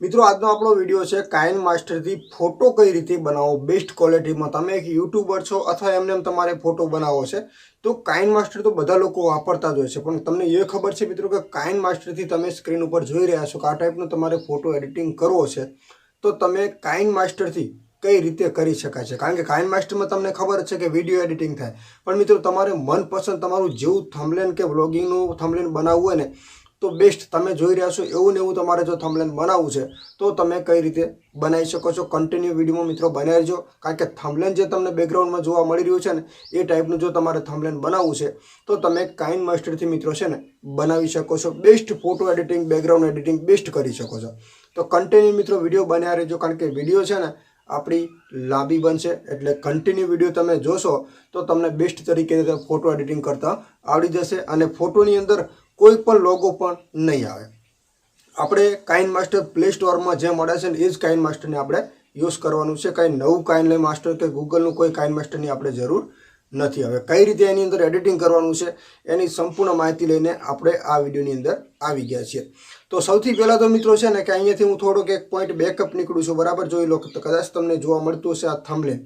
મિત્રો, આજનો આપણો વીડિયો છે, કાયન માસ્ટરથી ફોટો કઈ રીતે બનાવો? બેસ્ટ ક્વોલિટીમાં તમે એક યુટ્યુબર છો અથવા એમને એમ તમારે ફોટો બનાવવો છે? તો કાયન માસ્ટર તો બધા લોકો વાપરતા જ હોય છે, પણ તમને એ ખબર છે મિત્રો કે કાયન માસ્ટરથી તમે સ્ક્રીન ઉપર જોઈ રહ્યા છો કે આ ટાઈપનો તમારે ફોટો એડિટિંગ કરવો છે. તો તમે કાયન માસ્ટરથી કઈ રીતે કરી શકાય છે? કારણ કે કાઇન માસ્ટરમાં તમને ખબર છે કે વીડિયો એડિટિંગ થાય. પણ મિત્રો, તમારે મનપસંદ તમારું જેવું થમલેન કે વ્લોગિંગનું થમલેન બનાવવું હોય ને તો બેસ્ટ તમે જોઈ રહ્યા છો એવું ને એવું તમારે જો થંબલેન બનાવવું છે, તો તમે કઈ રીતે બનાવી શકો છો. કન્ટિન્યુ વિડીયોમાં મિત્રો બનાવી રહેજો. કારણ કે થંબલેન જે તમને બેકગ્રાઉન્ડમાં જોવા મળી રહ્યું છે ને, એ ટાઈપનું જો તમારે થંબલેન બનાવવું છે, તો તમે કાઇન માસ્ટરથી મિત્રો છે ને, બનાવી શકો છો. Best photo editing background editing best કરી શકો છો. તો કન્ટિન્યુ મિત્રો વીડિયો બનાવી રહેજો. કારણ કે વીડિયો છે ને, આપણી લાંબી બનશે. એટલે કન્ટિન્યુ વીડિયો તમે જોશો, તો તમને બેસ્ટ તરીકે ફોટો એડિટિંગ કરતા આવડી જશે. અને ફોટોની અંદર કોઈ પણ લોગો પણ નહીં આવે. આપણે કાઇન માસ્ટર પ્લે સ્ટોરમાં જે મળે છે ને, એ જ કાઇન માસ્ટરને આપણે યુઝ કરવાનું છે. કાંઈ નવું કાઇન માસ્ટર કે ગૂગલનું કોઈ કાઇન માસ્ટરની આપણે જરૂર નથી હવે કઈ રીતે એની અંદર એડિટિંગ કરવાનું છે, એની સંપૂર્ણ માહિતી લઈને આપણે આ વિડીયોની અંદર આવી ગયા છીએ. તો સૌથી પહેલાં તો મિત્રો છે ને, કે અહીંયાથી હું થોડોક એક પોઈન્ટ બેકઅપ નીકળું છું. બરાબર? જોઈ લો, કદાચ તમને જોવા મળતું હશે આ થમલેન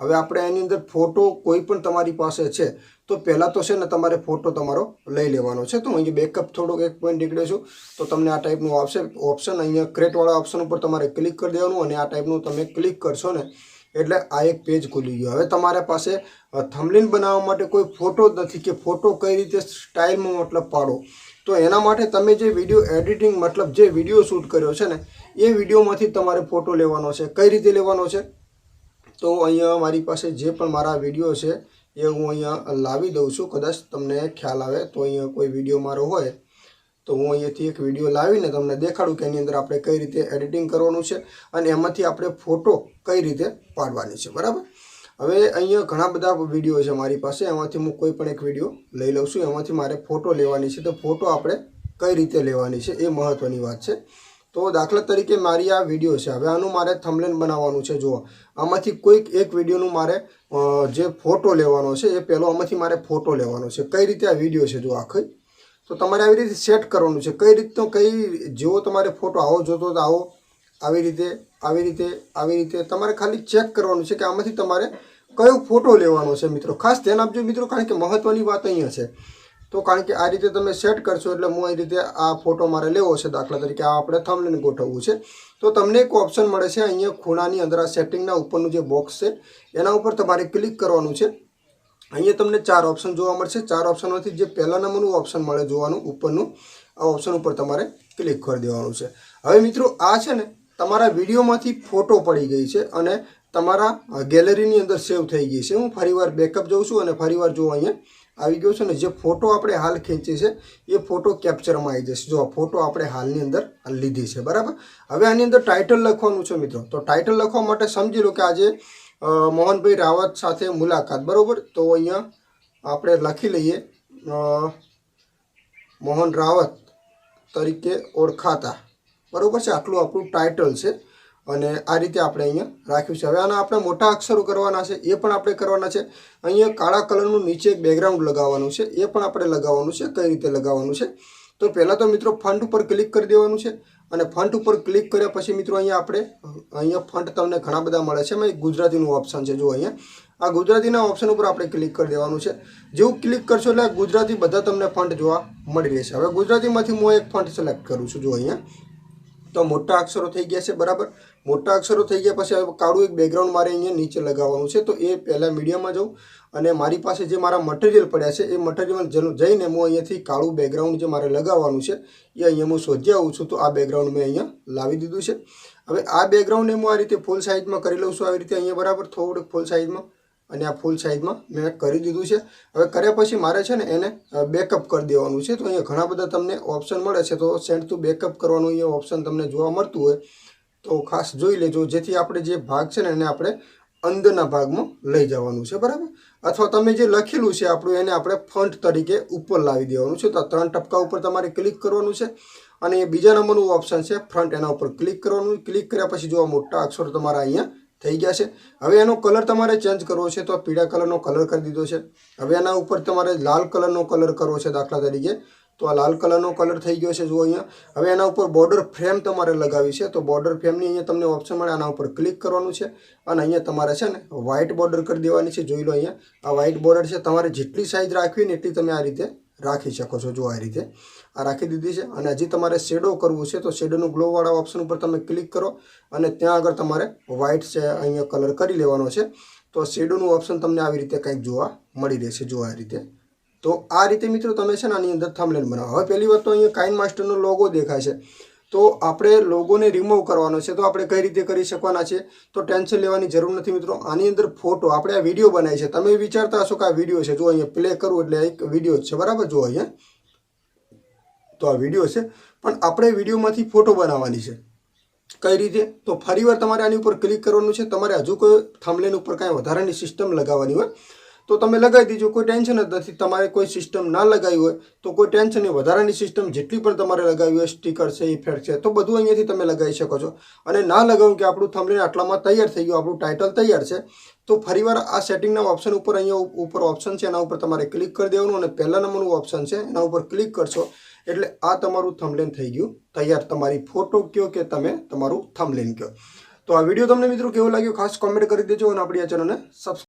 હવે આપણે એની અંદર ફોટો કોઈ પણ તમારી પાસે છે, તો પહેલાં તો છે ને તમારે ફોટો તમારો લઈ લેવાનો છે. તો અહીંયા બેકઅપ થોડોક એક પોઈન્ટ નીકળે છું. તો તમને આ ટાઈપનું આવશે ઓપ્શન અહીંયા ક્રેટવાળા ઓપ્શન ઉપર તમારે ક્લિક કરી દેવાનું અને આ ટાઈપનું તમે ક્લિક કરશો ને, એટલે આ એક પેજ ખુલી ગયો. હવે તમારા પાસે થમલીન બનાવવા માટે કોઈ ફોટો નથી કે ફોટો કઈ રીતે સ્ટાઇલમાં મતલબ પાડો. તો એના માટે તમે જે વીડિયો એડિટિંગ મતલબ જે વીડિયો શૂટ કર્યો છે ને, એ વિડીયોમાંથી તમારે ફોટો લેવાનો છે. કઈ રીતે લેવાનો છે? તો અહીંયા મારી પાસે જે પણ મારા વીડિયો છે, એ હું અહીંયા લાવી દઉં છું. કદાચ તમને ખ્યાલ આવે તો અહીંયા કોઈ વીડિયો મારો હોય, તો હું અહીંયાથી એક વીડિયો લાવીને તમને દેખાડું કે એની અંદર આપણે કઈ રીતે એડિટિંગ કરવાનું છે અને એમાંથી આપણે ફોટો કઈ રીતે પાડવાની છે. બરાબર? હવે અહીંયા ઘણા બધા વીડિયો છે મારી પાસે. એમાંથી હું કોઈ પણ એક વીડિયો લઈ લઉં છું. એમાંથી મારે ફોટો લેવાની છે. તો ફોટો આપણે કઈ રીતે લેવાની છે એ મહત્ત્વની વાત છે. તો દાખલા તરીકે મારી આ વીડિયો છે. હવે આનું મારે થમલેન બનાવવાનું છે. જુઓ. આમાંથી કોઈક એક વિડીયોનું મારે જે ફોટો લેવાનો છે, એ પહેલો આમાંથી મારે ફોટો લેવાનો છે. કઈ રીતે આ વીડિયો છે? જો આખી. તો તમારે આવી રીતે સેટ કરવાનું છે. કઈ રીતનો કઈ, જેવો તમારે ફોટો આવો જોતો તો આવો. આવી રીતે આવી રીતે આવી રીતે. તમારે ખાલી ચેક કરવાનું છે કે આમાંથી તમારે કયો ફોટો લેવાનો છે, મિત્રો. ખાસ ધ્યાન આપજો, મિત્રો, કારણ કે મહત્ત્વની વાત અહીંયા છે. તો કારણ કે આ રીતે તમે સેટ કરશો એટલે હું એ રીતે આ ફોટો મારે લેવો છે દાખલા તરીકે. આ આપણે થમલેન ગોઠવવું છે. તો તમને એક ઓપ્શન મળે છે અહીંયા ખૂણાની અંદર આ સેટિંગના ઉપરનું જે બોક્સ છે, એના ઉપર તમારે ક્લિક કરવાનું છે. અહીંયા તમને ચાર ઓપ્શન જોવા મળશે. ચાર ઓપ્શનમાંથી જે પહેલા નંબરનું ઓપ્શન મળે જોવાનું, ઉપરનું, આ ઓપ્શન ઉપર તમારે ક્લિક કરી દેવાનું છે. હવે મિત્રો આ છે ને, તમારા વિડીયોમાંથી ફોટો પડી ગઈ છે અને તમારા ગેલેરીની અંદર સેવ થઈ ગઈ છે. હું ફરીવાર બેકઅપ જઉં છું અને ફરીવાર જોઉં અહીંયા. આવી ગયો છે ને જે ફોટો આપણે હાલ ખેંચી છે, એ ફોટો કેપ્ચરમાં આવી જશે. જો ફોટો આપણે હાલની અંદર લીધી છે, બરાબર? હવે આની અંદર ટાઇટલ લખવાનું છે મિત્રો. તો ટાઇટલ લખવા માટે સમજી લો કે આજે મોહનભાઈ રાવત સાથે મુલાકાત, બરાબર? તો અહીંયા આપણે લખી લઈએ મોહન રાવત તરીકે ઓળખાતા. બરાબર છે? આટલું આપણું ટાઇટલ છે. અને આ રીતે આપણે અહીંયા રાખ્યું છે. હવે આના આપણે મોટા અક્ષરો કરવાના છે, એ પણ આપણે કરવાના છે. અહીંયા કાળા કલરનું નીચે એક બેકગ્રાઉન્ડ લગાવવાનું છે, એ પણ આપણે લગાવવાનું છે, કઈ રીતે લગાવવાનું છે. તો પહેલાં તો મિત્રો ફંટ ઉપર ક્લિક કરી દેવાનું છે અને ફંટ ઉપર ક્લિક કર્યા પછી મિત્રો અહીંયા આપણે, અહીંયા ફંટ તમને ઘણા બધા મળે છે. એમાં ગુજરાતીનું ઓપ્શન છે જો અહીંયા. આ ગુજરાતીના ઓપ્શન ઉપર આપણે ક્લિક કરી દેવાનું છે. જેવું ક્લિક કરશો એટલે ગુજરાતી બધા તમને ફંટ જોવા મળી રહેશે. હવે ગુજરાતીમાંથી હું એક ફંટ સિલેક્ટ કરું છું જો અહીંયા. તો મોટા અક્ષરો થઈ ગયા છે, બરાબર? મોટા અક્ષરો થઈ ગયા પછી કાળું એક બેકગ્રાઉન્ડ મારે અહીંયા નીચે લગાવવાનું છે, તો એ પહેલાં મીડિયમમાં જાઉં. અને મારી પાસે જે મારા મટીરિયલ પડ્યા છે, એ મટીરિયલ જઈને હું અહીંયાથી કાળું બેકગ્રાઉન્ડ જે મારે લગાવવાનું છે, એ અહીંયા હું શોધી આવું છું, તો આ બેકગ્રાઉન્ડ મેં અહીંયા લાવી દીધું છે. હવે આ બેકગ્રાઉન્ડને હું આ રીતે ફૂલ સાઇઝમાં કરી લઉં છું, આવી રીતે અહીંયા બરાબર થોડુંક ફૂલ સાઇઝમાં અને આ ફૂલ સાઇઝમાં મેં કરી દીધું છે. હવે કર્યા પછી મારે છે ને એને બેકઅપ કરી દેવાનું છે. તો અહીંયા ઘણા બધા તમને ઓપ્શન મળે છે. તો સેન્ડ ટુ બેકઅપ કરવાનું અહીંયા ઓપ્શન તમને જોવા મળતું હોય. તો ખાસ જોઈ લેજો. જેથી આપણે જે ભાગ છે ને એને આપણે અંદરના ભાગમાં લઈ જવાનું છે. બરાબર? અથવા તમે જે લખેલું છે આપણું, એને આપણે ફંટ તરીકે ઉપર લાવી દેવાનું છે. તો ત્રણ ટપકા ઉપર તમારે ક્લિક કરવાનું છે. અને બીજા નંબરનું ઓપ્શન છે ફ્રન્ટ એના ઉપર ક્લિક કરવાનું. ક્લિક કર્યા પછી જોવા મોટા અક્ષરો તમારા અહીંયા થઈ ગયા છે. હવે એનો કલર તમારે ચેન્જ કરવો છે તો પીળા કલરનો કલર કરી દીધો છે. હવે એના ઉપર તમારે લાલ કલરનો કલર કરવો છે દાખલા તરીકે. તો આ લાલ કલરનો કલર થઈ ગયો છે, જુઓ અહીંયા. હવે એના ઉપર બોર્ડર ફ્રેમ તમારે લગાવી છે. તો બોર્ડર ફ્રેમની અહીંયા તમને ઓપ્શન મળે. આના ઉપર ક્લિક કરવાનું છે. અને અહીંયા તમારે છે ને વ્હાઇટ બોર્ડર કરી દેવાની છે. જોઈ લો અહીંયા. આ વ્હાઇટ બોર્ડર છે. તમારે જેટલી સાઇઝ રાખવી ને એટલી તમે આ રીતે રાખી શકો છો જો આ રીતે. આ રાખી દીધી છે અને હજી તમારે શેડો કરવું છે તો શેડોનું ગ્લોવાળા ઓપ્શન ઉપર તમે ક્લિક કરો અને ત્યાં આગળ તમારે વ્હાઇટ છે અહીંયા કલર કરી લેવાનો છે. તો શેડોનું ઓપ્શન તમને આવી રીતે કંઈક જોવા મળી રહેશે જો આ રીતે. તો આ રીતે મિત્રો તમે છે ને આની અંદર થમલેન બનાવો. હવે પહેલી વાત તો અહીંયા કાઇન માસ્ટરનો લોગો દેખાય છે. તો આપણે લોગોને રિમૂવ કરવાનો છે. તો આપણે કઈ રીતે કરી શકવાના છે? તો ટેન્શન લેવાની જરૂર નથી મિત્રો. આની અંદર ફોટો આપણે આ વીડિયો બનાવી છે. તમે વિચારતા હશો કે આ વીડિયો છે. જો અહીંયા પ્લે કરવું એટલે એક વીડિયો છે. બરાબર? જો અહીંયા. તો આ વીડિયો છે. પણ આપણે વિડીયોમાંથી ફોટો બનાવવાની છે. કઈ રીતે? તો ફરીવાર તમારે આની ઉપર ક્લિક કરવાનું છે. તમારે હજુ કોઈ થંબલેન ઉપર કાંઈ વધારાની સિસ્ટમ લગાવવાની હોય તો તમે લગાવી દીજો, કોઈ ટેન્શન જ નથી. તમારે કોઈ સિસ્ટમ ના લગાવી હોય, તો કોઈ ટેન્શન નહીં. વધારાની સિસ્ટમ જેટલી પણ તમારે લગાવી હોય સ્ટીકર છે ઇફેક્ટ છે, તો બધું અહીંયાથી તમે લગાવી શકો છો. અને ના લગાવું કે આપણું થંબલેન આટલામાં તૈયાર થઈ ગયું, આપણું ટાઇટલ તૈયાર છે, તો ફરીવાર આ સેટિંગના ઓપ્શન ઉપર અહીંયા ઉપર ઓપ્શન છે, એના ઉપર તમારે ક્લિક કરી દેવાનું અને પહેલા નંબરનું ઓપ્શન છે, એના ઉપર ક્લિક કરશો, એટલે આ તમારું થંબલેન થઈ ગયું. તૈયાર તમારી ફોટો કયો કે તમે તમારું થંબલેન કયો. તો આ વીડિયો તમને મિત્રો કેવો લાગ્યો, ખાસ કોમેન્ટ કરી દેજો અને આપણી આ ચેનલને સબસ્ક્રાઈબ